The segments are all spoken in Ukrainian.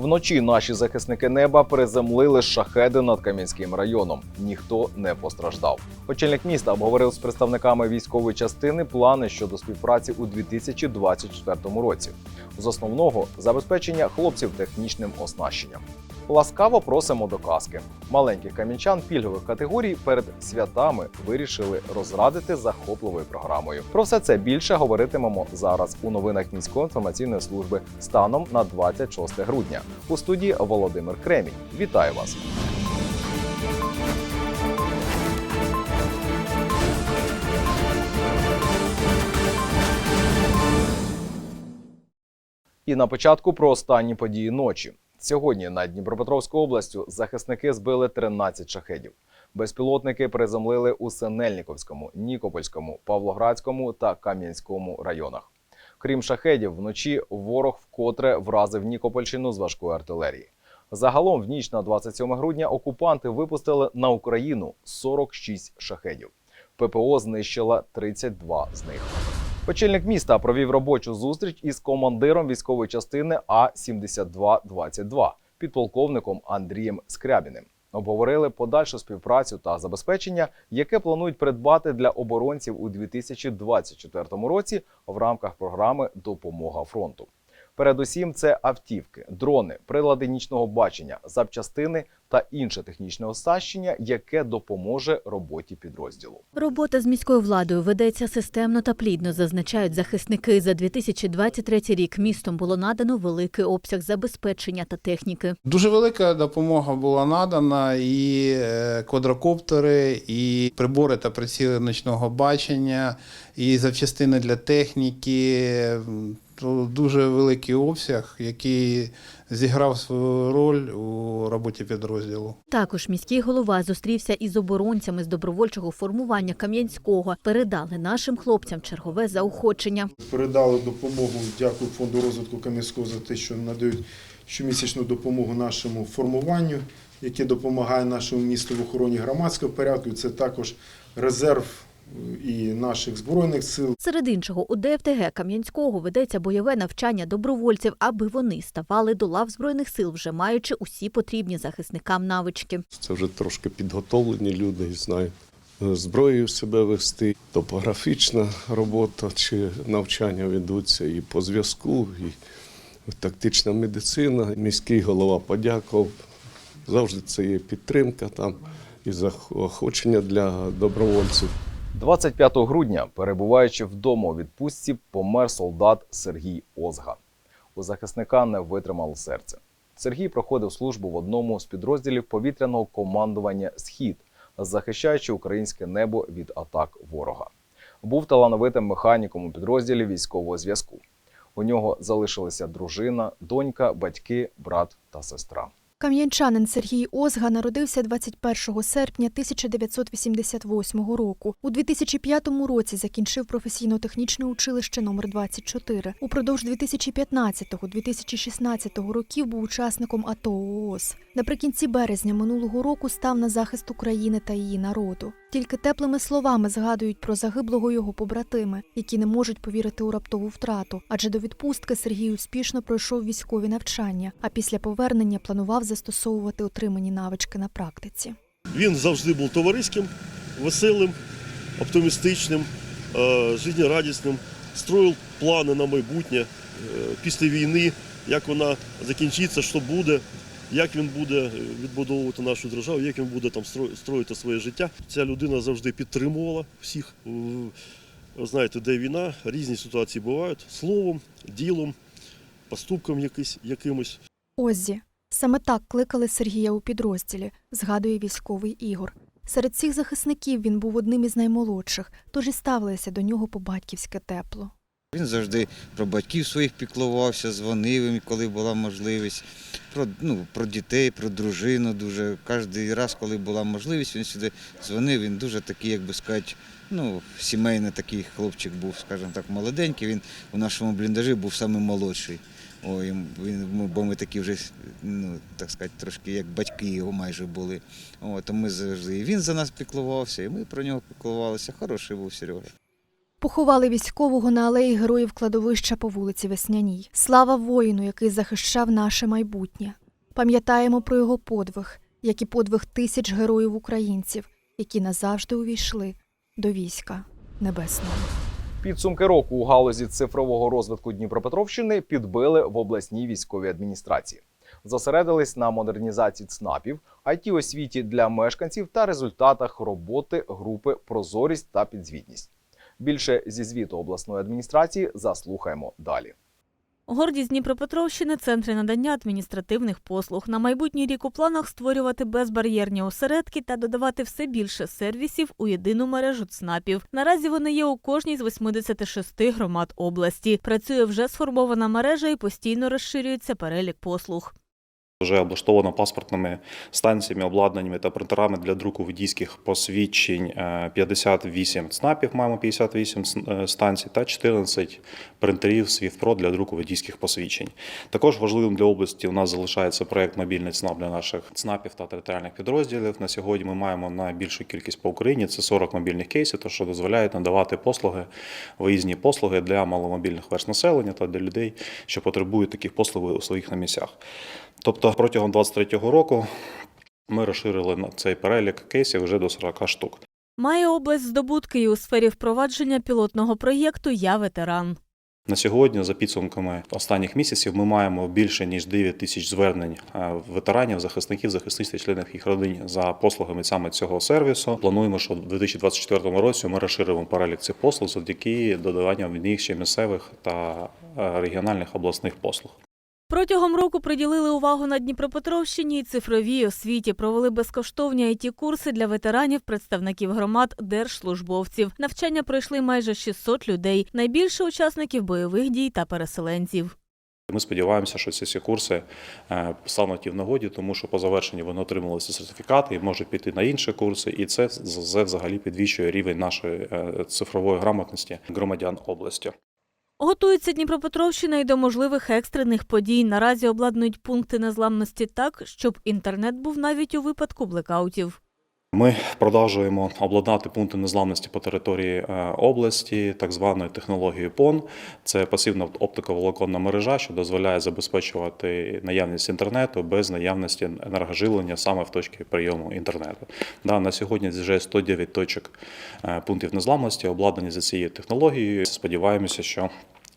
Вночі наші захисники неба приземлили шахеди над Кам'янським районом. Ніхто не постраждав. Очільник міста обговорив з представниками військової частини плани щодо співпраці у 2024 році. З основного забезпечення хлопців технічним оснащенням. Ласкаво просимо до казки. Маленьких кам'янчан пільгових категорій перед святами вирішили розрадити захопливою програмою. Про все це більше говоритимемо зараз у новинах міської інформаційної служби станом на 26 грудня. У студії Володимир Кремінь. Вітаю вас! І на початку про останні події ночі. Сьогодні над Дніпропетровською областю захисники збили 13 шахедів. Безпілотники приземлили у Синельниковському, Нікопольському, Павлоградському та Кам'янському районах. Крім шахедів, вночі ворог вкотре вразив Нікопольщину з важкої артилерії. Загалом в ніч на 27 грудня окупанти випустили на Україну 46 шахедів. ППО знищила 32 з них. Очільник міста провів робочу зустріч із командиром військової частини А 7222 підполковником Андрієм Скрябіним. Обговорили подальшу співпрацю та забезпечення, яке планують придбати для оборонців у 2024 році в рамках програми Допомога фронту. Передусім, це автівки, дрони, прилади нічного бачення, запчастини та інше технічне оснащення, яке допоможе роботі підрозділу. Робота з міською владою ведеться системно та плідно, зазначають захисники. За 2023 рік містом було надано великий обсяг забезпечення та техніки. Дуже велика допомога була надана, і е, квадрокоптери, і прибори та приціли ночного бачення, і запчастини для техніки. То Дуже великий обсяг, який зіграв свою роль у роботі підрозділу. Також міський голова зустрівся із оборонцями з добровольчого формування Кам'янського. Передали нашим хлопцям чергове заохочення. передали допомогу. Дякую фонду розвитку Кам'янського за те, що надають щомісячну допомогу нашому формуванню, яке допомагає нашому місту в охороні громадського порядку. Це також резерв і наших збройних сил. Серед іншого, у ДФТГ Кам'янського ведеться бойове навчання добровольців, аби вони ставали до лав збройних сил, вже маючи усі потрібні захисникам навички. Це вже трошки підготовлені люди і знають е, зброєю себе вести. Топографічна робота чи навчання ведуться і по зв'язку, і тактична медицина. Міський голова подякував. Завжди це є підтримка там і заохочення для добровольців. 25 грудня, перебуваючи вдома у відпустці, помер солдат Сергій Озга. У захисника не витримало серце. Сергій проходив службу в одному з підрозділів повітряного командування Схід, захищаючи українське небо від атак ворога. Був талановитим механіком у підрозділі військового зв'язку. У нього залишилися дружина, донька, батьки, брат та сестра. Кам'янчанин Сергій Озга народився 21 серпня 1988 року. У 2005 році закінчив професійно-технічне училище номер 24 Упродовж 2015-2016 років був учасником АТО ООС. Наприкінці березня минулого року став на захист України та її народу. Тільки теплими словами згадують про загиблого його побратими, які не можуть повірити у раптову втрату. Адже до відпустки Сергій успішно пройшов військові навчання, а після повернення планував застосовувати отримані навички на практиці. Він завжди був товариським, веселим, оптимістичним, е, життєрадісним, строїв плани на майбутнє е, після війни, як вона закінчиться, що буде, як він буде відбудовувати нашу державу, як він буде там строїти своє життя. Ця людина завжди підтримувала всіх. В- Знаєте, де війна, різні ситуації бувають словом, ділом, поступком якийсь, якимось. Оззі. Саме так кликали Сергія у підрозділі, згадує військовий Ігор. Серед всіх захисників він був одним із наймолодших, тож і ставилися до нього по-батьківськи тепло. Він завжди про батьків своїх піклувався, дзвонив їм, коли була можливість. Про, ну, про дітей, про дружину дуже. Кожен раз, коли була можливість, він сюди дзвонив. Він дуже такий, як би сказати, ну, сімейний такий хлопчик був, скажімо так, молоденький. Він у нашому бліндажі був самий молодший. Ой, він, бо ми такі вже, ну, так сказати, трошки як батьки його майже були. О, то ми завжди і він за нас піклувався, і ми про нього піклувалися. Хороший був Сережа. Поховали військового на алеї героїв кладовища по вулиці Весняній. Слава воїну, який захищав наше майбутнє. Пам'ятаємо про його подвиг, як і подвиг тисяч героїв українців, які назавжди увійшли до війська небесного. Підсумки року у галузі цифрового розвитку Дніпропетровщини підбили в обласній військовій адміністрації. Зосередились на модернізації ЦНАПів, it освіті для мешканців та результатах роботи групи Прозорість та підзвітність. Більше зі звіту обласної адміністрації заслухаємо далі. Гордість Дніпропетровщини центри надання адміністративних послуг. На майбутній рік у планах створювати безбар'єрні осередки та додавати все більше сервісів у єдину мережу ЦНАПів. Наразі вони є у кожній з 86 громад області. Працює вже сформована мережа і постійно розширюється перелік послуг. Вже облаштовано паспортними станціями, обладнаннями та принтерами для друку водійських посвідчень е, 58 ЦНАПів, маємо 58 с- е, станцій та 14 принтерів SwiftPro для друку водійських посвідчень. Також важливим для області у нас залишається проект мобільний ЦНАП для наших ЦНАПів та територіальних підрозділів. На сьогодні ми маємо найбільшу кількість по Україні. Це 40 мобільних кейсів, то що дозволяють надавати послуги, виїзні послуги для маломобільних верст населення та для людей, що потребують таких послуг у своїх на місцях. Тобто протягом 2023 року ми розширили на цей перелік кейсів вже до 40 штук. Має область здобутки і у сфері впровадження пілотного проєкту Я ветеран. На сьогодні, за підсумками останніх місяців, ми маємо більше ніж 9 тисяч звернень е, ветеранів, захисників, захисниць та членів їх родин за послугами саме цього сервісу. Плануємо, що в 2024 році ми розширимо перелік цих послуг завдяки додаванню в них ще місцевих та е, регіональних обласних послуг. Протягом року приділили увагу на Дніпропетровщині і цифровій освіті. Провели безкоштовні it курси для ветеранів, представників громад, держслужбовців. Навчання пройшли майже 600 людей. Найбільше учасників бойових дій та переселенців. Ми сподіваємося, що ці всі курси е, стануть і в нагоді, тому що по завершенні вони отримали ці сертифікати і можуть піти на інші курси, і це взагалі підвищує рівень нашої е, цифрової грамотності громадян області. Готується Дніпропетровщина і до можливих екстрених подій. Наразі обладнують пункти незламності так, щоб інтернет був навіть у випадку блекаутів. Ми продовжуємо обладнати пункти незламності по території е, області так званою технологією ПОН. Це пасивна оптиковолоконна мережа, що дозволяє забезпечувати наявність інтернету без наявності енергоживлення саме в точці прийому інтернету. Да, на сьогодні вже 109 точок е, пунктів незламності обладнані за цією технологією. Сподіваємося, що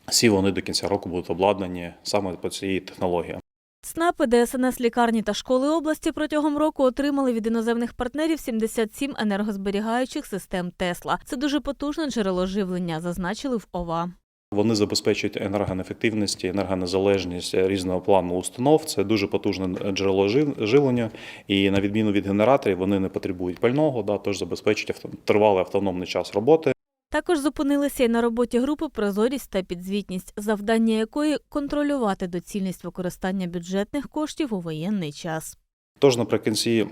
всі вони до кінця року будуть обладнані саме по цій технології. ЦНАПи, ДСНС, лікарні та школи області протягом року отримали від іноземних партнерів 77 енергозберігаючих систем Тесла. Це дуже потужне джерело живлення, зазначили в ОВА. Вони забезпечують енергонефективність, енергонезалежність різного плану установ. Це дуже потужне джерело живлення, і на відміну від генераторів, вони не потребують пального, да, тож забезпечують тривалий автономний час роботи. Також зупинилися й на роботі групи Прозорість та підзвітність, завдання якої контролювати доцільність використання бюджетних коштів у воєнний час. Тож наприкінці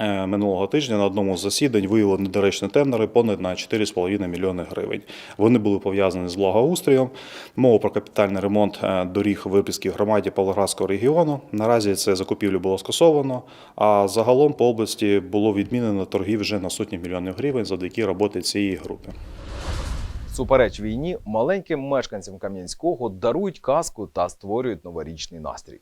минулого тижня на одному з засідань виявили недоречні тендери понад на 4,5 мільйони гривень. Вони були пов'язані з благоустрієм. Мова про капітальний ремонт е, доріг в Випільській громаді Павлоградського регіону. Наразі це закупівлю було скасовано. А загалом по області було відмінено торгів вже на сотні мільйонів гривень завдяки роботи цієї групи. Супереч війні маленьким мешканцям Кам'янського дарують казку та створюють новорічний настрій.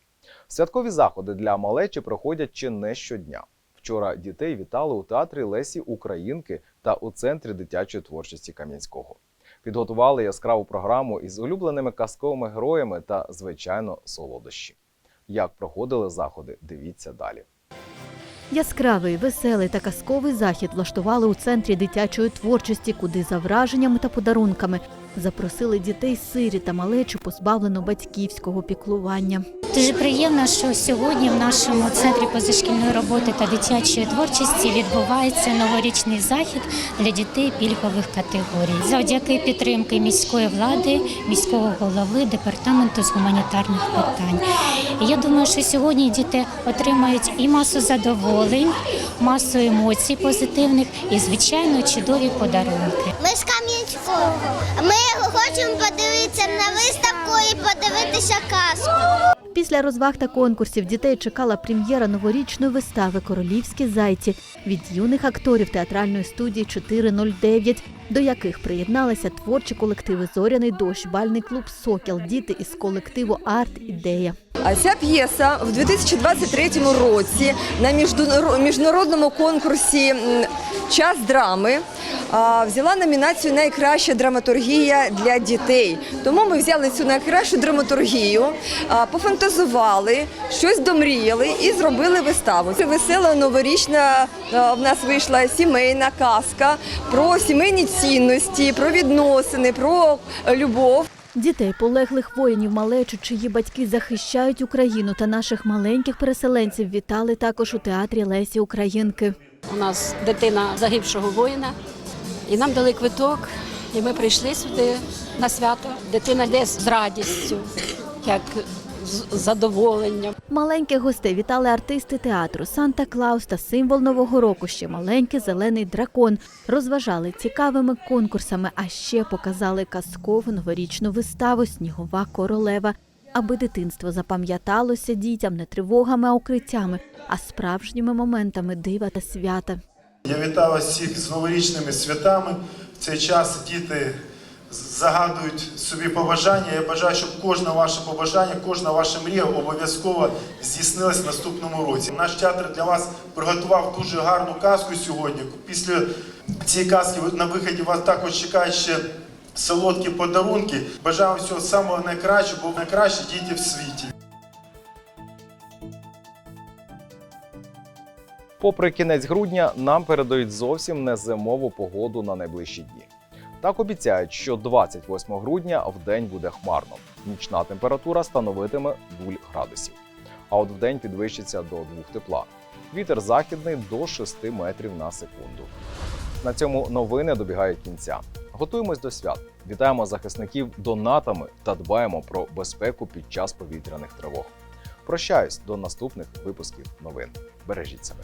Святкові заходи для малечі проходять чи не щодня. Вчора дітей вітали у театрі Лесі Українки та у центрі дитячої творчості Кам'янського. Підготували яскраву програму із улюбленими казковими героями та, звичайно, солодощі. Як проходили заходи, дивіться далі. Яскравий, веселий та казковий захід влаштували у центрі дитячої творчості, куди за враженнями та подарунками запросили дітей сирі та малечу, позбавлену батьківського піклування. Дуже приємно, що сьогодні в нашому центрі позашкільної роботи та дитячої творчості відбувається новорічний захід для дітей пільгових категорій. Завдяки підтримки міської влади, міського голови, департаменту з гуманітарних питань. Я думаю, що сьогодні діти отримають і масу задоволень, масу емоцій позитивних і, звичайно, чудові подарунки. Ми з Кам'янського. Ми хочемо подивитися на виставку і подивитися казку. Після розваг та конкурсів дітей чекала прем'єра новорічної вистави Королівські зайці від юних акторів театральної студії 409, до яких приєдналися творчі колективи Зоряний дощ, бальний клуб Сокіл, діти із колективу Арт Ідея. А ця п'єса в 2023 році на міжнародному конкурсі Час драми взяла номінацію Найкраща драматургія для дітей. Тому ми взяли цю найкращу драматургію, пофантазували, щось домріяли і зробили виставу. Це весела новорічна в нас вийшла сімейна казка про сімейні цінності, про відносини, про любов. Дітей полеглих воїнів малечу, чиї батьки захищають Україну та наших маленьких переселенців вітали також у театрі Лесі Українки. У нас дитина загибшого воїна, і нам дали квиток, і ми прийшли сюди на свято. Дитина йде з радістю, як з задоволенням. Маленьких гостей вітали артисти театру Санта Клаус та символ нового року. Ще маленький зелений дракон. Розважали цікавими конкурсами, а ще показали казкову новорічну виставу Снігова королева. Аби дитинство запам'яталося дітям не тривогами, а укриттями, а справжніми моментами дива та свята. Я вітаю всіх з новорічними святами. В цей час діти загадують собі побажання. Я бажаю, щоб кожне ваше побажання, кожна ваша мрія обов'язково здійснилась в наступному році. Наш театр для вас приготував дуже гарну казку сьогодні. Після цієї казки на виході вас також чекають ще солодкі подарунки. Бажаю всього самого найкращого, бо найкращі діти в світі. Попри кінець грудня, нам передають зовсім не зимову погоду на найближчі дні. Так обіцяють, що 28 грудня в день буде хмарно. Нічна температура становитиме 0 градусів. А от вдень підвищиться до 2 тепла. Вітер західний до 6 метрів на секунду. На цьому новини добігають кінця. Готуємось до свят, вітаємо захисників донатами та дбаємо про безпеку під час повітряних тривог. Прощаюсь до наступних випусків новин. Бережіть себе.